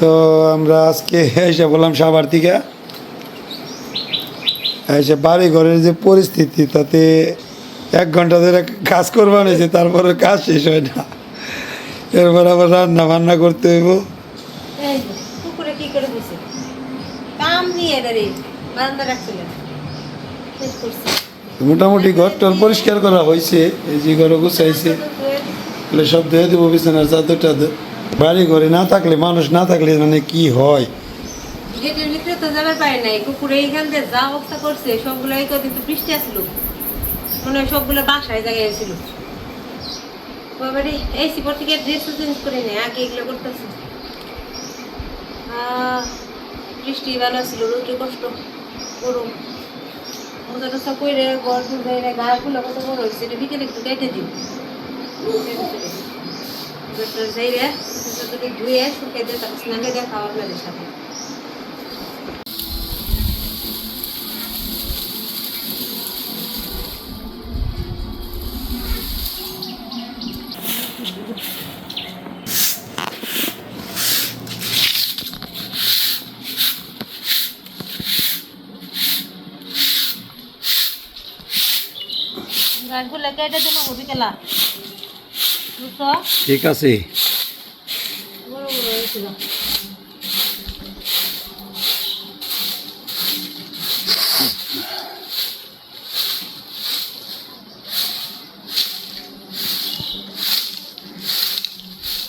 তো আমরা আজকে এসে বললাম সাবার থেকে এসে বাড়ি ঘরের যে পরিস্থিতি তাতে এক ঘণ্টা ধরে কাজ করবা নিয়েছে তারপরে কাজ শেষ হয় না। এরপর আবার রান্না বান্না করতে হইব। মোটামুটি ঘরটার পরিষ্কার করা হয়েছে এই যে ঘর গুছাইছে। সব ধুয়ে দেবো বিছানার চাদর টাদর বাড়ি ঘরে না থাকলে, মানুষ না থাকলে মানে কি হয়? নাই। কুকুরে এইখান দিয়ে যা বৃষ্টি মনে হয় বাসায় আগে এগুলো করতেছে। বৃষ্টি ভালো ছিল রোদ্রে কষ্ট, গরম। মোজা টোসা কইরে ঘর ধুয়ে গা ফুলা কত বড় হয়েছে এটা বিকেলে একটু কেটে দিন যাইরে ধুয়ে শুকিয়ে দিয়ে তারপর করে খাওয়া আপনাদের সাথে গাছগুলো কেটে দিল ঠিক আছে। বড় বড় হয়েছিল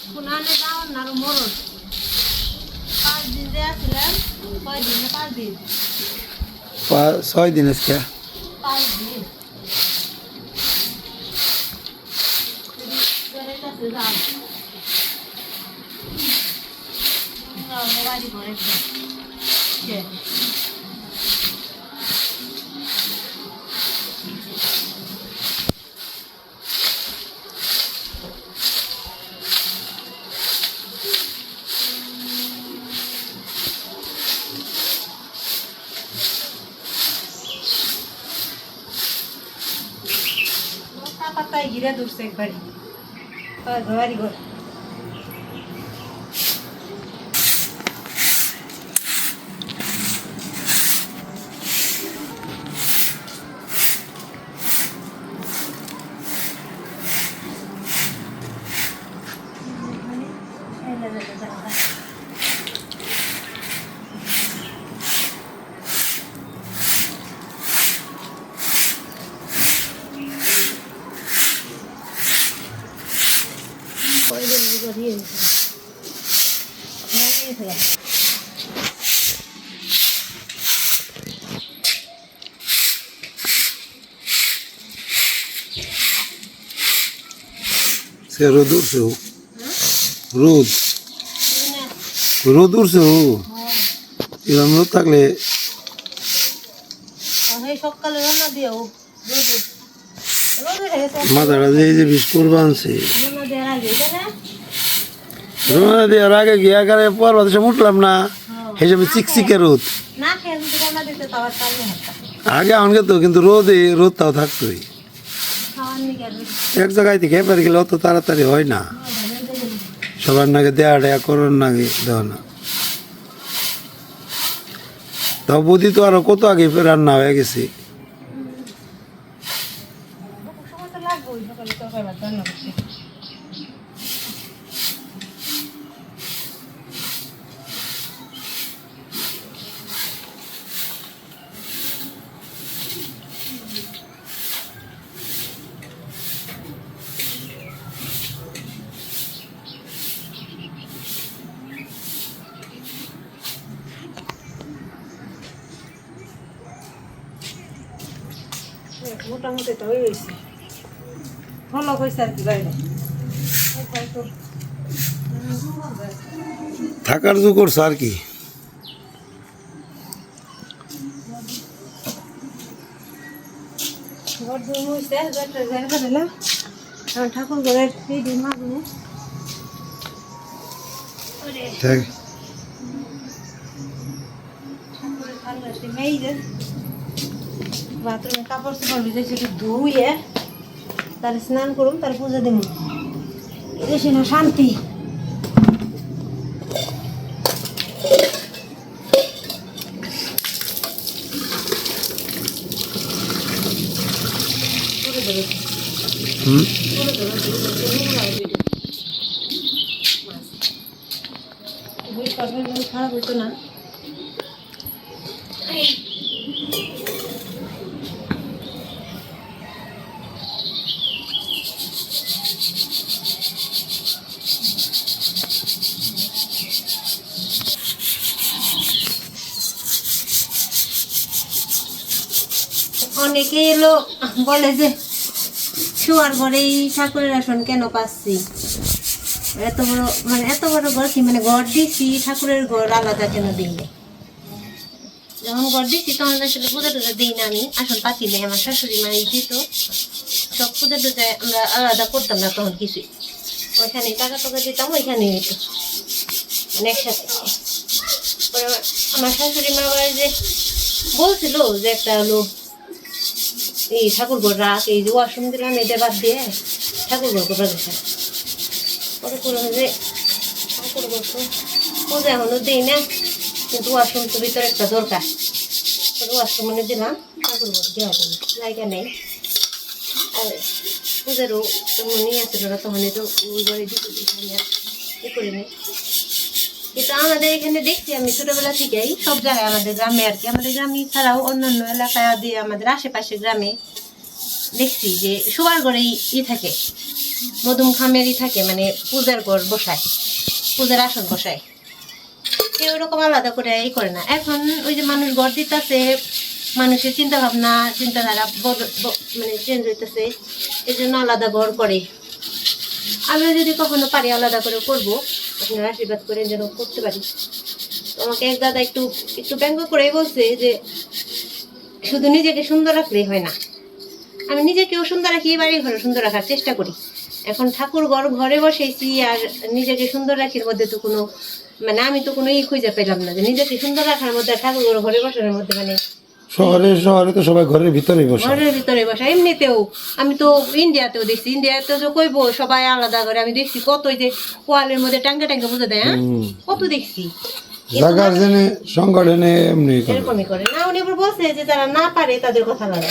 পুনানে যাও না আরও মরণ পাঁচ দিন যে আসছিলাম কয় দিন না পাঁচ দিন পা- ছয় দিন আজকে পাঁচ দিন ঘরের কাছে যাও যাও, বাড়ি ঘরে যাও। কে? মোটা পাতায় ঘিরে ধরছে একবারই আর বাড়ি ঘর কয়দিন আগে দিয়ে দিয়েছে সে রোদ উঠছে। রোদ ও রোদ থাকলে মাথাটা যে বিস্কুট যে আনছে দেওয়ার আগে গিয়া গাড়ি পর বাতাসে উঠলাম না। হিসেবে চিকচিকে রোদ। তাও আগে আমাকে তো কিন্তু রোদে রোদটাও থাকতোই। খাওয়ার নিকে এক জায়গায় থেকে এবার গেলে অত তাড়াতাড়ি হয় না। সবার নাকি দেয়া টেয়া করোর নাকি দেওয়া না। তা বুদ্ধি তো আরও কত আগে রান্না হয়ে গেছে সময় তো লাগবে ওই সকালে তরকারি ভাত রান্না করতে মোটামুটি তো হয়ে গেছে। ভালো হয়েছে আর কি বাইরে। তো থাকার জো করছে আর কি। ঠাকুর ঘরের ঠাকুরের বাথরুমে কাপড় চোপড় ভিজে সেটি ধুয়ে তাহলে স্নান করুন তাহলে পুজো দিন এটা সে শান্তি খারাপ হতো না অনেকে এলো, বলে যে শোয়ার ঘরেই ঠাকুরের আসন কেন পাচ্ছি? এত বড় মানে এত বড় ঘর কি? মানে ঘর দিছি, ঠাকুরের ঘর আলাদা কেন না? যখন ঘর দিচ্ছি তখন আসলে পূজা টুজা দিই না আমি, আসন পাতি নেই আমার শাশুড়ি মা দিত। সব পূজা টুজা আমরা আলাদা করতাম না তখন কিছুই। ওইখানে টাকা টাকা দিতাম, ওইখানে হইতো মানে একসাথে। আমার- শাশুড়ি মা যে, বলছিল যে একটা হলো এই ঠাকুর ঘর রাখ এই যে ওয়াশরুম দিলাম এটা বাদ দিয়ে ঠাকুর ঘর দিতাম পরে করলাম যে ঠাকুর ঘর তো পূজা এখনও দিই না, কিন্তু ওয়াশরুম তো ভিতরে একটা দরকার। ওয়াশরুমে দিলাম ঠাকুর ঘর দেওয়া যাবে জায়গা নেই। আর পূজারও তেমনই আছে ধরো তখন তো ওই ঘরে দিতে আমি আর কিন্তু আমাদের এখানে দেখছি আমি ছোটবেলা থেকেই সব জায়গায় আমাদের গ্রামে আর কি। আমাদের গ্রামে ছাড়াও অন্যান্য এলাকায় দিয়ে আমাদের আশেপাশে গ্রামে দেখছি যে শোয়ার ঘরেই ই থাকে, মধুম খামেরই থাকে মানে পূজার ঘর বসায়, পূজার আসন বসায়। কেউ ওরকম আলাদা করে ই করে না। এখন ওই যে মানুষ ঘর দিতেছে, মানুষের চিন্তা ভাবনা চিন্তাধারা মানে চেঞ্জ হইতেছে এই জন্য আলাদা ঘর করে। আমরা যদি কখনো পারি আলাদা করে করব আপনারা আশীর্বাদ করে যেন করতে পারি। আমাকে এক দাদা একটু একটু ব্যঙ্গ করেই বলছে যে, শুধু নিজেকে সুন্দর রাখলেই হয় না। আমি নিজেকেও সুন্দর রাখি বাড়ি ঘরে সুন্দর রাখার চেষ্টা করি। এখন ঠাকুর ঘর, ঘরে বসেছি আর নিজেকে সুন্দর রাখির মধ্যে তো কোনো মানে আমি তো কোনো ই খুঁজে পেলাম না যে নিজেকে সুন্দর রাখার মধ্যে ঠাকুর ঘর, ঘরে বসানোর মধ্যে মানে শহরে শহরে তো সবাই ঘরের ভিতরেই বসে। ঘরের ভিতরে বসা। এমনিতেও আমি তো ইন্ডিয়াতেও দেখছি। ইন্ডিয়াতে তো কইব সবাই আলাদা করে। আমি দেখছি কত যে ওয়ালের মধ্যে টাঙ্গে টাঙ্গে বুঝে দেয় হ্যাঁ? কত দেখছি। জায়গার জেনে সংগঠনে এমনি করে। এরকমই করে। না উনি এবার বলছে যে যারা না পারে তাদের কথা বলে।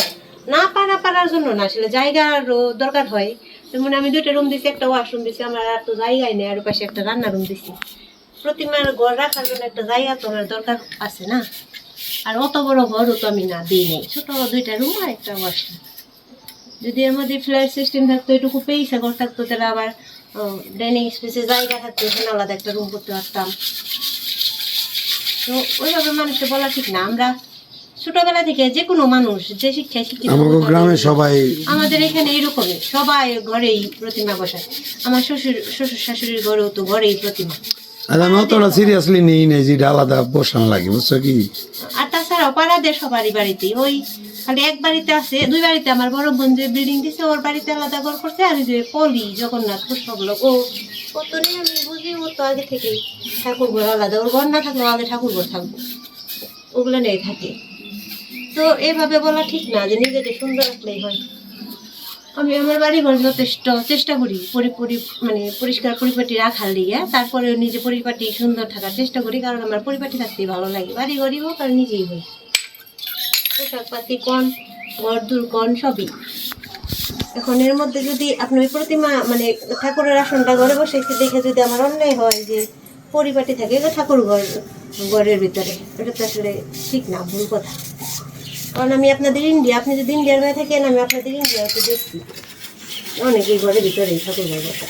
না পারা পারার জন্য না আসলে জায়গারও দরকার হয়। যেমন আমি দুইটা রুম দিছি একটা ওয়াশরুম দিছি আমার আর তো জায়গায় নেই আর পাশে একটা রান্না রুম দিছি। প্রতিমার ঘর রাখার জন্য একটা জায়গা তো আমার দরকার আছে না? আর অত বড় ঘরও তো আমি না দিই নেই ছোট দুইটা রুম আর একটা ওয়াশরুম যদি আমাদের ফ্ল্যাট সিস্টেম থাকতো এটুকু পেয়েছে ঘর থাকতো তাহলে আবার ডাইনিং স্পেসে জায়গা থাকতো এখানে আলাদা একটা রুম করতে পারতাম। তো ওইভাবে মানুষকে বলা ঠিক না। আমরা ছোটবেলা থেকে যে কোনো মানুষ যে শিক্ষায় শিক্ষিত গ্রামে সবাই আমাদের এখানে এরকমই। সবাই ঘরেই প্রতিমা বসায়। আমার শ্বশুর শ্বশুর শাশুড়ির ঘরেও তো ঘরেই প্রতিমা। আর আমি অতটা সিরিয়াসলি নিই, নাই যে আলাদা বসান লাগে, বুঝছ কি? আর তাছাড়াও পাড়াদের সবারই বাড়িতেই, ওই খালি এক বাড়িতে আছে, দুই বাড়িতে আমার বড় বোন যে বিল্ডিং দিছে, ওর বাড়িতে আলাদা ঘর করছে, আর যে পলি, জগন্নাথ পুষ্পক লোক ও ও তো নেই, আমি বুঝি ও তো আগে থেকেই ঠাকুর ঘর আলাদা, ওর ঘর না থাকলেও আগে ঠাকুর ঘর থাকব। ওগুলো নেই থাকে। তো এভাবে বলা ঠিক না, যে নিজেকে সুন্দর রাখলেই হয়। আমি আমার বাড়ি ঘর যথেষ্ট চেষ্টা করি পরি পরি- মানে পরিষ্কার পরিপাটি রাখার লিগে। তারপরে নিজে পরিপাটি সুন্দর থাকার চেষ্টা করি, কারণ আমার পরিপাটি থাকতেই ভালো লাগে। বাড়ি ঘরই হোক আর নিজেই হই পোশাক পাতি, কন, ঘর দূর কন, সবই। এখন এর মধ্যে যদি আপনি ওই প্রতিমা মানে ঠাকুরের আসনটা ঘরে বসে দেখে যদি আমার অন্যায় হয় যে পরিপাটি থাকে ঠাকুর ঘর, ঘরের ভিতরে, এটা তো আসলে ঠিক না, ভুল কথা। কারণ আমি আপনাদের ইন্ডিয়া আপনি যদি ইন্ডিয়ার হয়ে থাকেন আমি আপনাদের ইন্ডিয়াতে দেখছি। অনেকেই ঘরের ভিতরে ঠাকুর ঘর বসা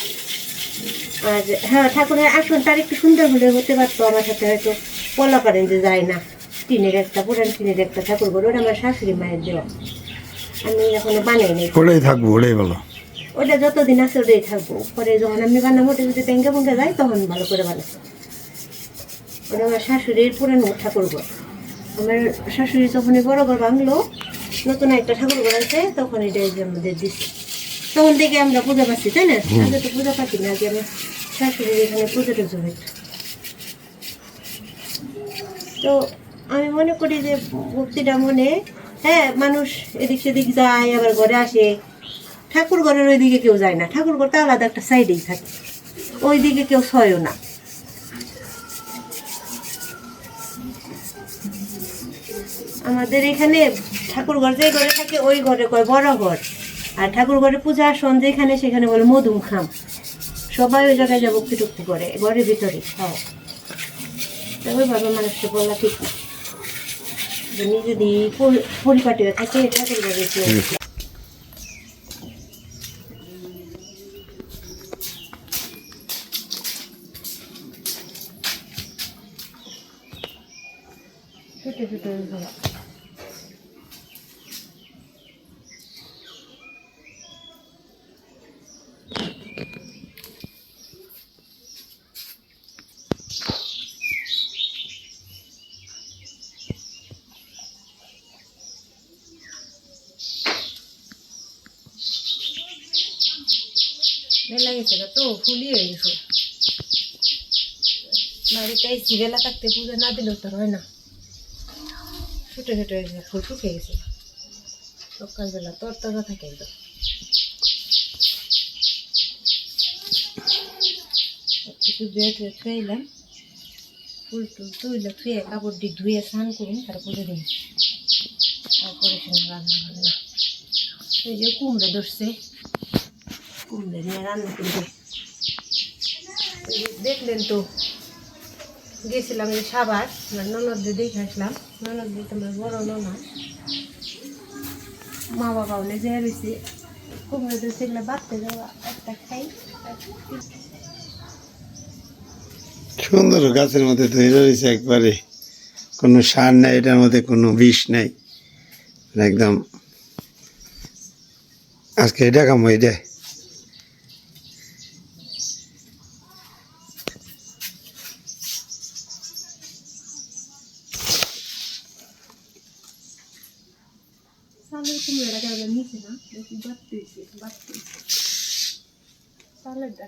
আর হ্যাঁ ঠাকুরের আসনটা তার একটু সুন্দর হলে হতে পারতো আমার সাথে হয়তো বলা পারেন যে যায় না। টিনের একটা পুরান টিনের একটা ঠাকুর ঘর ওটা আমার শাশুড়ি মায়ের দেওয়া। আমি এখনও বানাই নাই। ওটাই থাকব ওটাই ভালো। ওটা যতদিন আছে ওটাই থাকব। পরে যখন আমি বানাবো ওটা যদি ব্যাঙ্গে ভেঙ্গে যাই তখন ভালো করে বানাবো। ওটা আমার শাশুড়ির পুরানো ঠাকুর ঘর আমার শাশুড়ি যখন বড় ঘর ভাঙলো নতুন একটা ঠাকুর ঘর আছে তখন এটা আমাদের দিচ্ছে তখন থেকে আমরা পূজা পাচ্ছি তাই না? আগে তো পূজা পাচ্ছি না আগে আমার শাশুড়ির এখানে পুজো টুজো হইতো তো আমি মনে করি যে ভক্তিটা মনে হ্যাঁ মানুষ এদিক সেদিক যায় আবার ঘরে আসে। ঠাকুর ঘরের ওইদিকে কেউ যায় না। ঠাকুর ঘরটা আলাদা একটা সাইডেই থাকে। ওই দিকে কেউ সয়ও না। আমাদের এখানে ঠাকুর ঘর যে ঘরে থাকে ওই ঘরে কয় বড় ঘর। আর ঠাকুর ঘরে পূজা আসন যেখানে সেখানে বলে মধুম খাম। সবাই ওই জায়গায় যা ভক্তি টুক্তি করে ঘরের ভিতরে সব তো ওইভাবে মানুষকে বলা ঠিক না। যদি যদি পরি- পরিপাটি হয়ে থাকে ঠাকুর বাড়ি ছোটো ছোটো ঘোরা মেলা গেছে গা তো ফুলি হয়ে গেছে বাড়িতে এই সিরেলা থাকতে পুজো না দিলেও তো হয় না। ছোটো ছোটো হয়ে গেছে ফুল শুকিয়ে গেছে। সকালবেলা তোর তাজা থাকে একদম। কিছু ধুয়ে টুয়ে ফুল টুল তুইলে থুয়ে কাপড় দিয়ে ধুয়ে স্নান করুন, তারপরে দিন। তারপরে সেখানে রান্না বান্না এই যে কুমড়ে ধরছে। কুমড়ে নিয়ে রান্না করবে। দেখলেন তো। গেছিলাম যে সাবার আমার ননদ দিয়ে দেখে আসলাম। ননদ দিয়ে তোমার বড় ননদ। মা বাবা বলে যে রয়েছে কুমড়ে দিয়ে সেগুলো বাড়তে যাওয়া, একটা খাই সুন্দর গাছের মধ্যে তৈরি রয়েছে একবারে। কোনো সার নাই, এটার মধ্যে কোনো বিষ নাই। একদম আজকে এটা কাম এটা। সালের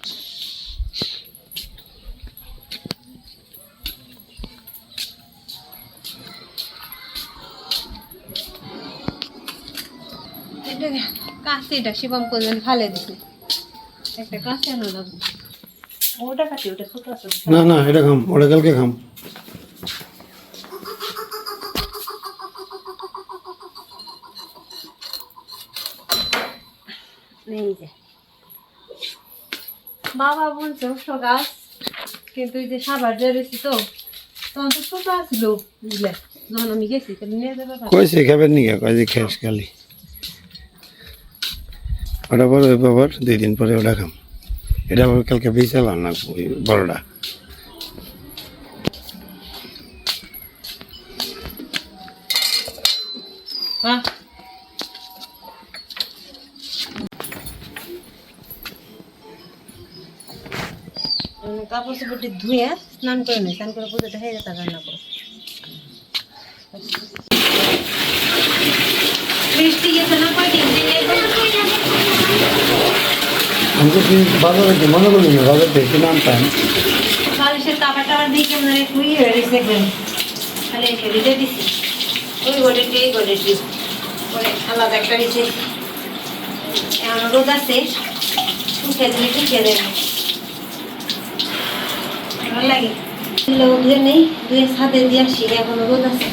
কাশিটা শিবম কোনদিন ফালে দিছি একটা আনো লাগবে ওটা কাটি ওটা ছোট ছোট না না এটা খাম ওটা কালকে খাম। যে। বাবা বলছে উষ্ণ গাছ কিন্তু এই যে সাবার জেরেছি তো তখন তো ছোট আসলো বুঝলে? যখন আমি গেছি নিয়ে যাবে। কইছে খাবেন নি কয় যে খেস খালি। ওটা পরে ওই বাবার দুই দিন পরে ওটা খাম। এটা আবার কালকে বিশাল না ওই বড়টা। হ্যাঁ। কাপড় চাপড়টি ধুয়ে স্নান করে নি, স্নান করে পুজোটা হয়ে যেতে রান্না করো। গেছে বাজারে মনে করলি না বাজার থেকে কিনে আনতাম আলাদা একটা দিছে এমন রোদ আছে শুকিয়ে দিলে শুকিয়ে দেবে নেই দুই ছাদে দিয়ে আসি এখন রোদ আছে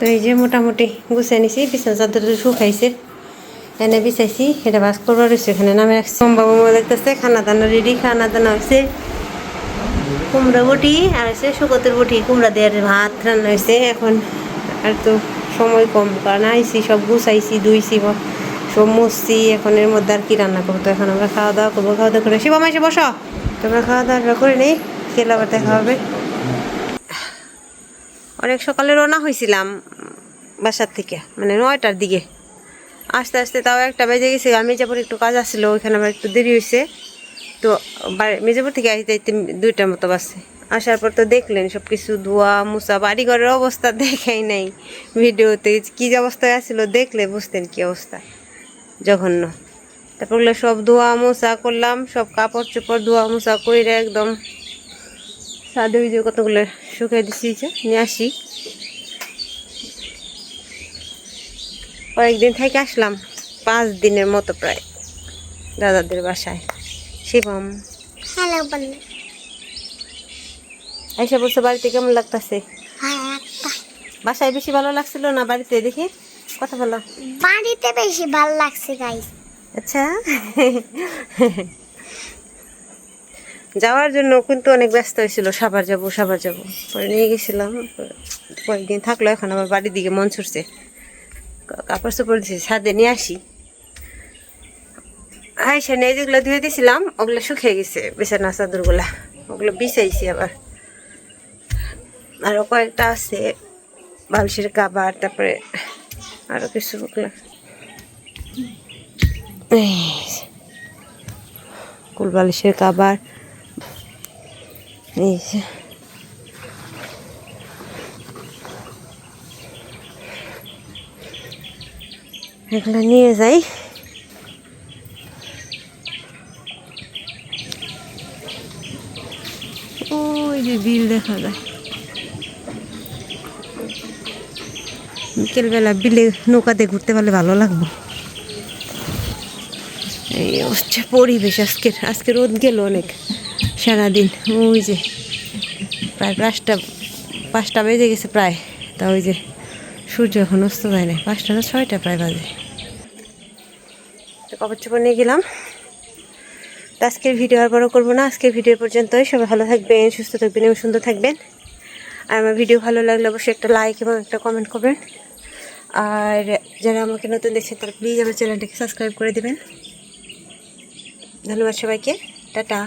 তো এই যে মোটামুটি গুছিয়ে নিছি, বিছানা চাদর শুকাইছে। এনে বিছাইছি, এটা বাস করবার রয়েছে এখানে নামে রাখছি। সম্ভাবনা দেখতেছে, খানা দানা রেডি খানা দানা হয়েছে কুমড়া বটি, আর হচ্ছে শুকতের বটি, কুমড়া দিয়ে ভাত রান্না হয়েছে এখন আর তো সময় কম, কারণ আইসি সব গুছাইছি, ধুইছি সব মুছছি, এখন এর মধ্যে আর কি রান্না করব? তো এখন আমরা খাওয়া দাওয়া করব, খাওয়া দাওয়া করে শিবা মাসে বসো। তোমরা খাওয়া দাওয়া করে নেই খেলে আবার দেখা হবে। অনেক সকালে রওনা হয়েছিলাম বাসার থেকে মানে নয়টার দিকে। আস্তে আস্তে তাও একটা বেজে গেছে, আর মির্জাপুর একটু কাজ আসছিল, ওইখানে আবার একটু দেরি হয়েছে তো মির্জাপুর থেকে আসতে আসতে দুইটার মতো বাসে আসার পর তো দেখলেন সব কিছু ধোয়া মুসা বাড়ি ঘরের অবস্থা দেখাই নাই ভিডিওতে, কী যে অবস্থায় আসছিল দেখলে বুঝতেন কী অবস্থা। জঘন্য। তারপর সব ধোয়া, মোছা করলাম, সব কাপড় চোপড় ধোয়া, মোছা করে একদম সাদে ওই যে কতগুলো শুকিয়ে দিছি যে নিয়ে আসি। কয়েকদিন থেকে আসলাম পাঁচ দিনের মতো প্রায় দাদাদের বাসায়। শিবম। এসে বলছে বাড়িতে কেমন লাগতেছে? হ্যাঁ বাসায় বেশি ভালো লাগছিল না বাড়িতে? দেখি কথা বলো। বাড়িতে বেশি ভালো লাগছে গাইস আচ্ছা। যাওয়ার জন্য কিন্তু অনেক ব্যস্ত হয়েছিল। সাবার যাব সাবার যাব। পরে নিয়ে গেছিলাম। কয়েকদিন থাকল এখন আবার বাড়ির দিকে মন ছুটছে। কাপড় চোপড় দিয়েছি ছাদে নিয়ে আসি। আইসা নিয়ে যেগুলো ধুয়ে দিয়েছিলাম ওগুলো শুকিয়ে গেছে, বিছানা, চাদরগুলা। ওগুলো বিছাইছি আবার। আরও কয়েকটা আছে, বালিশের কাবার, তারপরে আরও কিছু ওগুলো। কুলবালিশের কাবার যে। এগুলো নিয়ে যাই। ওই যে বিল দেখা যায়। বিকেলবেলা বিলে নৌকাতে ঘুরতে পারলে ভালো লাগবে। এই হচ্ছে পরিবেশ আজকের, আজকে রোদ গেল অনেক। সারাদিন। ওই যে প্রায় পাঁচটা পাঁচটা বেজে গেছে প্রায়। তা ওই যে সূর্য এখন অস্ত যায় না পাঁচটা না ছয়টা প্রায় বাজে। তো চোপড় নিয়ে গেলাম। তো আজকের ভিডিও আর বড় করব না। আজকের ভিডিও পর্যন্তই। সবাই ভালো থাকবেন, সুস্থ থাকবেন এবং সুন্দর থাকবেন। আর আমার ভিডিও ভালো লাগলে অবশ্যই একটা লাইক এবং একটা কমেন্ট করবেন। আর যারা আমাকে নতুন দেখছেন, তারা প্লিজ আমার চ্যানেলটাকে সাবস্ক্রাইব করে দেবেন। ধন্যবাদ সবাইকে। টাটা।